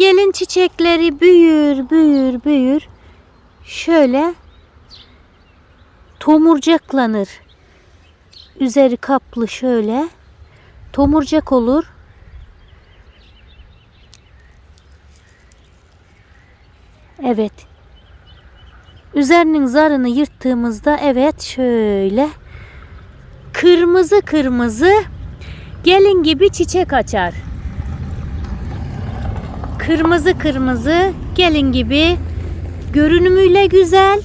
gelin çiçekleri büyür, büyür, büyür. Şöyle tomurcaklanır. Üzeri kaplı şöyle. Tomurcak olur. Evet. Üzerinin zarını yırttığımızda evet şöyle kırmızı kırmızı gelin gibi çiçek açar. Kırmızı kırmızı gelin gibi görünümüyle güzel.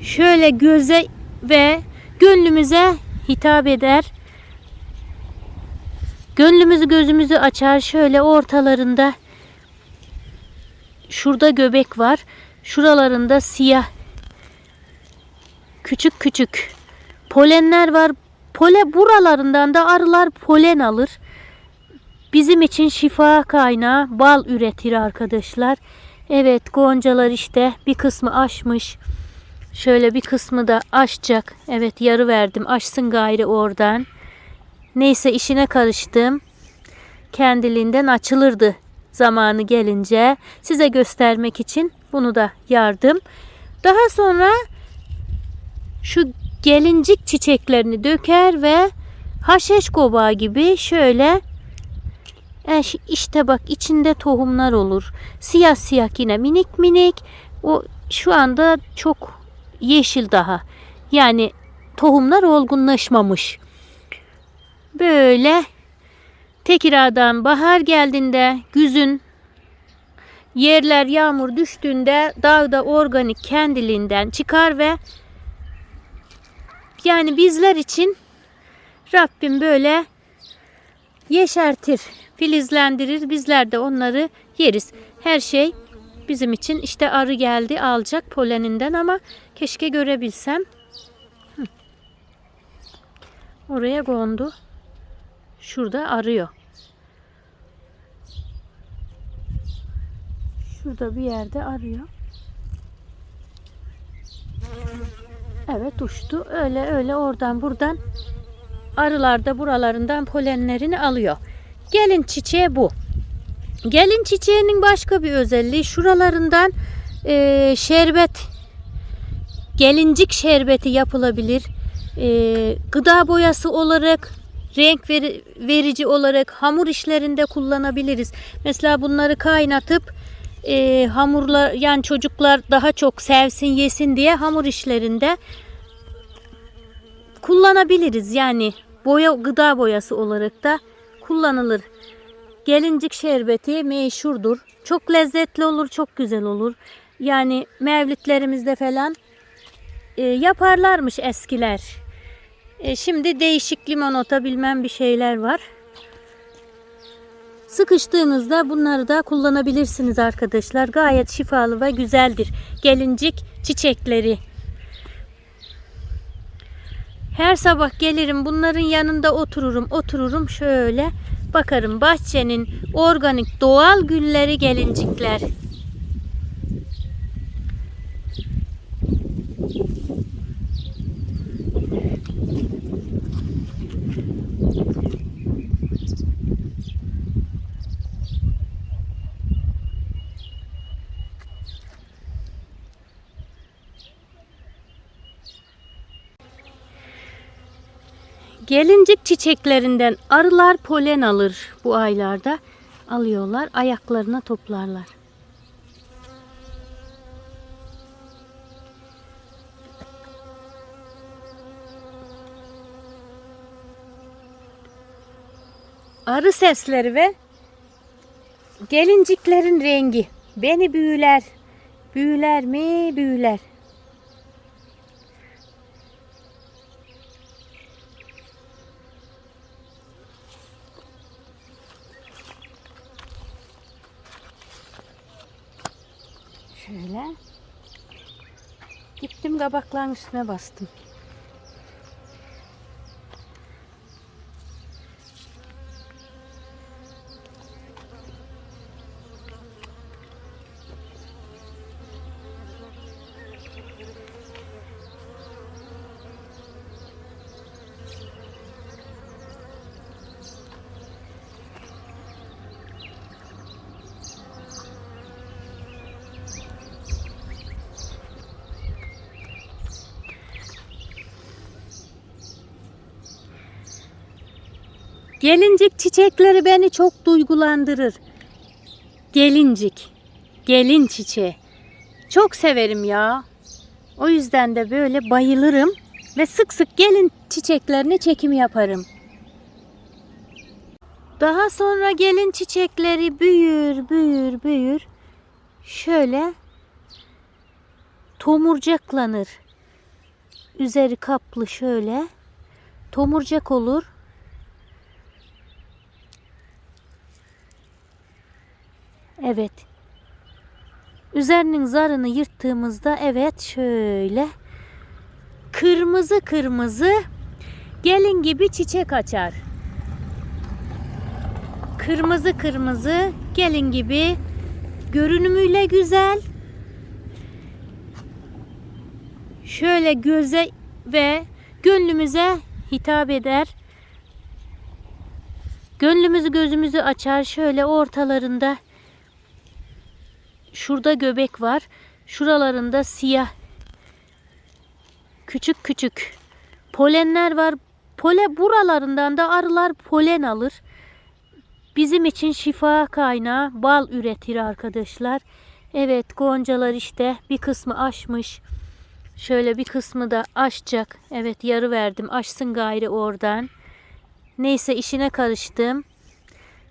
Şöyle göze ve gönlümüze hitap eder. Gönlümüzü gözümüzü açar şöyle ortalarında şurada göbek var. Şuralarında siyah küçük küçük polenler var. Pole buralarından da arılar polen alır. Bizim için şifa kaynağı bal üretir arkadaşlar. Evet goncalar işte bir kısmı açmış. Şöyle bir kısmı da açacak. Evet yarı verdim. Açsın gayri oradan. Neyse işine karıştım. Kendiliğinden açılırdı zamanı gelince. Size göstermek için bunu da yardım. Daha sonra şu gelincik çiçeklerini döker ve kobağı gibi şöyle Eş, işte bak içinde tohumlar olur. Siyah siyah yine minik minik. O şu anda çok yeşil daha. Yani tohumlar olgunlaşmamış. Böyle Tekirdağ'dan bahar geldiğinde güzün yerler yağmur düştüğünde dağda organik kendiliğinden çıkar ve yani bizler için Rabbim böyle yeşertir, filizlendirir. Bizler de onları yeriz. Her şey bizim için işte arı geldi alacak poleninden ama keşke görebilsem. Hı. Oraya kondu. Şurada arıyor. Şurada bir yerde arıyor. Evet uçtu. Öyle öyle oradan buradan arılar da buralarından polenlerini alıyor. Gelin çiçeği bu. Gelin çiçeğinin başka bir özelliği şuralarından e, şerbet gelincik şerbeti yapılabilir. E, gıda boyası olarak renk veri, verici olarak hamur işlerinde kullanabiliriz. Mesela bunları kaynatıp e, hamurlar yani çocuklar daha çok sevsin yesin diye hamur işlerinde kullanabiliriz. Yani boya gıda boyası olarak da kullanılır. Gelincik şerbeti meşhurdur. Çok lezzetli olur, çok güzel olur. Yani mevlütlerimizde falan e, yaparlarmış eskiler. E, şimdi değişik limonata bilmem bir şeyler var. Sıkıştığınızda bunları da kullanabilirsiniz arkadaşlar. Gayet şifalı ve güzeldir. Gelincik çiçekleri. Her sabah gelirim bunların yanında otururum otururum şöyle bakarım bahçenin organik doğal gülleri gelincikler. Gelincik çiçeklerinden arılar polen alır bu aylarda. Alıyorlar, ayaklarına toplarlar. Arı sesleri ve gelinciklerin rengi beni büyüler. Büyüler mi? Büyüler. Şöyle. Gittim kabakların üstüne bastım. Gelincik çiçekleri beni çok duygulandırır. Gelincik, gelin çiçeği. Çok severim ya. O yüzden de böyle bayılırım ve sık sık gelin çiçeklerini çekim yaparım. Daha sonra gelin çiçekleri büyür, büyür, büyür. Şöyle tomurcaklanır. Üzeri kaplı şöyle. Tomurcak olur. Evet. Üzerinin zarını yırttığımızda evet şöyle kırmızı kırmızı gelin gibi çiçek açar. Kırmızı kırmızı gelin gibi görünümüyle güzel. Şöyle göze ve gönlümüze hitap eder. Gönlümüzü gözümüzü açar. Şöyle ortalarında şurada göbek var. Şuralarında siyah küçük küçük polenler var. Pole buralarından da arılar polen alır. Bizim için şifa kaynağı bal üretir arkadaşlar. Evet goncalar işte bir kısmı aşmış. Şöyle bir kısmı da aşacak. Evet yarı verdim. Aşsın gayri oradan. Neyse işine karıştım.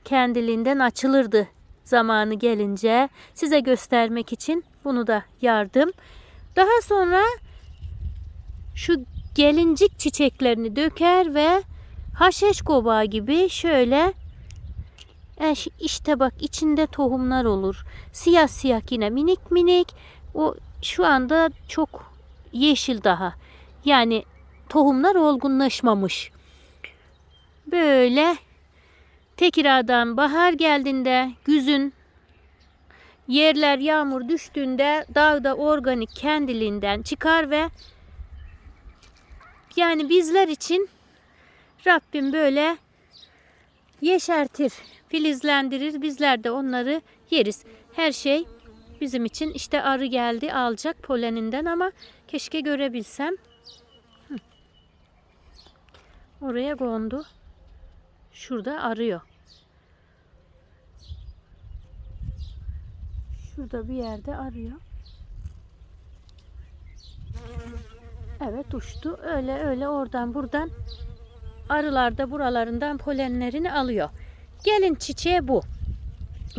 Kendiliğinden açılırdı zamanı gelince. Size göstermek için bunu da yardım. Daha sonra şu gelincik çiçeklerini döker ve haşeş kobağı gibi şöyle Eş, işte bak içinde tohumlar olur. Siyah siyah yine minik minik. O şu anda çok yeşil daha. Yani tohumlar olgunlaşmamış. Böyle Tekirdağ'dan bahar geldiğinde güzün yerler yağmur düştüğünde dağda organik kendiliğinden çıkar ve yani bizler için Rabbim böyle yeşertir, filizlendirir. Bizler de onları yeriz. Her şey bizim için işte arı geldi alacak poleninden ama keşke görebilsem. Oraya kondu. Şurada arıyor. Şurada bir yerde arıyor. Evet uçtu. Öyle öyle oradan buradan arılar da buralarından polenlerini alıyor. Gelin çiçeği bu.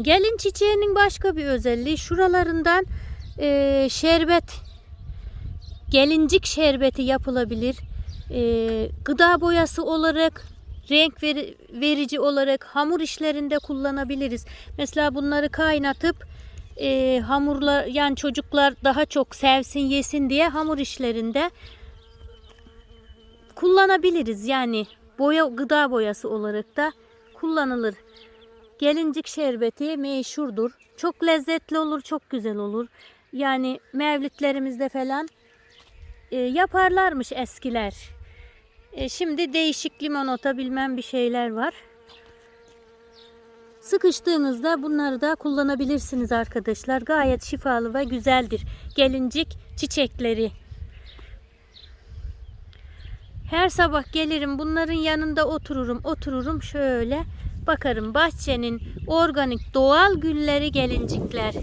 Gelin çiçeğinin başka bir özelliği şuralarından e, şerbet gelincik şerbeti yapılabilir. E, gıda boyası olarak renk veri, verici olarak hamur işlerinde kullanabiliriz. Mesela bunları kaynatıp e, hamurlar yani çocuklar daha çok sevsin yesin diye hamur işlerinde kullanabiliriz. Yani boya gıda boyası olarak da kullanılır. Gelincik şerbeti meşhurdur. Çok lezzetli olur, çok güzel olur. Yani mevlitlerimizde falan e, yaparlarmış eskiler. E, şimdi değişik limonata bilmem bir şeyler var. Sıkıştığınızda bunları da kullanabilirsiniz arkadaşlar. Gayet şifalı ve güzeldir. Gelincik çiçekleri. Her sabah gelirim bunların yanında otururum otururum şöyle bakarım bahçenin organik doğal gülleri gelincikler.